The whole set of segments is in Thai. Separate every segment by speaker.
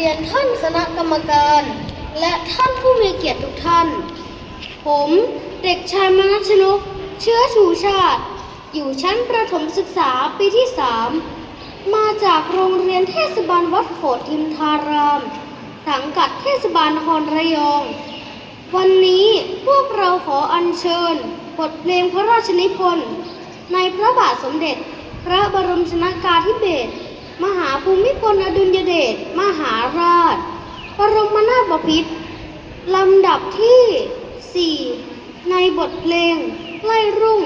Speaker 1: เรียนท่านคณะกรรมการ และท่านผู้มีเกียรติทุกท่าน ผมเด็กชายมนัชนก เชื้อชูชาติ อยู่ชั้นประถมศึกษาปีที่สามมาจากโรงเรียนเทศบาลวัดโขดทิมทาราม สังกัดเทศบาลนครระยอง วันนี้พวกเราขออัญเชิญ บทเพลงพระราชนิพนธ์ในพระบาทสมเด็จ พระบรมชนากาธิเบศร มหาภูมิพลอดุลยเดช มหาราช ปรมนาถบพิตรลำดับที่ 4 ในบทเพลงไล่รุ่ง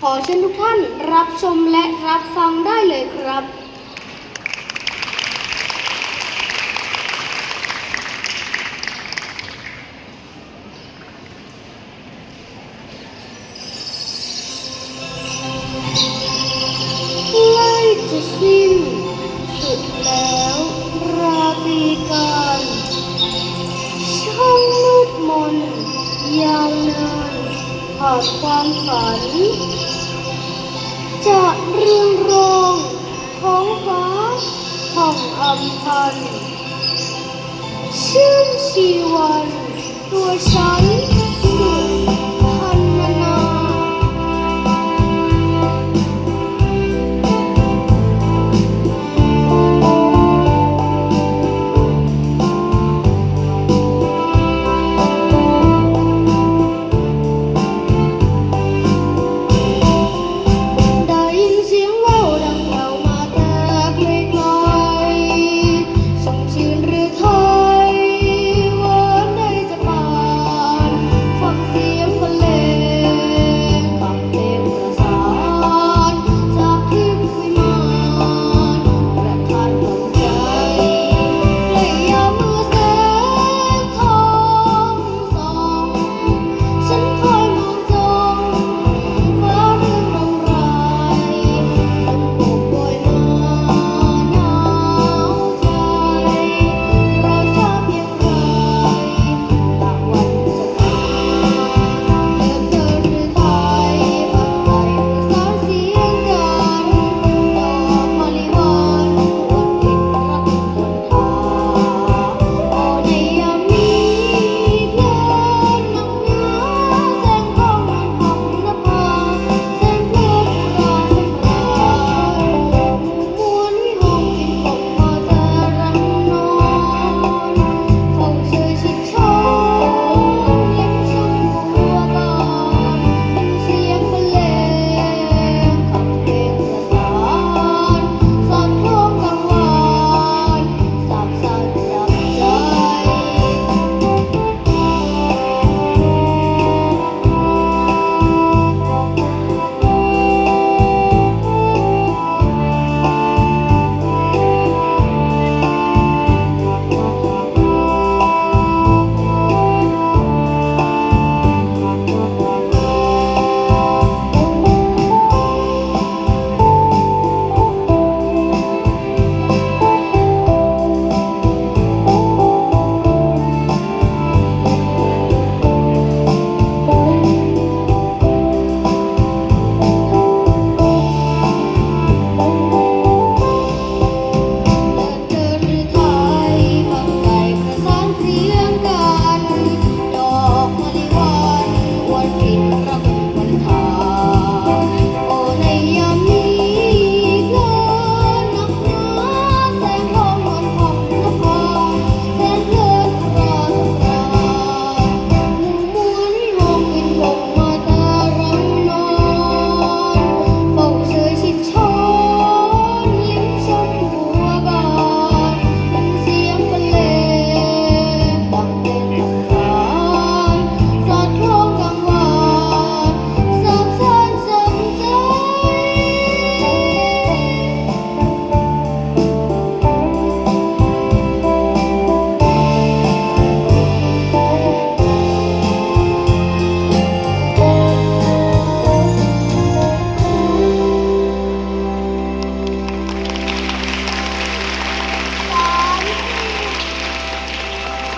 Speaker 1: ขอเชิญทุกท่านรับชมและรับฟังได้เลยครับ สิ้นสุดแล้วราตรีการช่างมืดมนยาวนานผ่านความฝัน จะเรืองรองท้องฟ้าผ่องอำพัน ชื่นชีวันตัวฉัน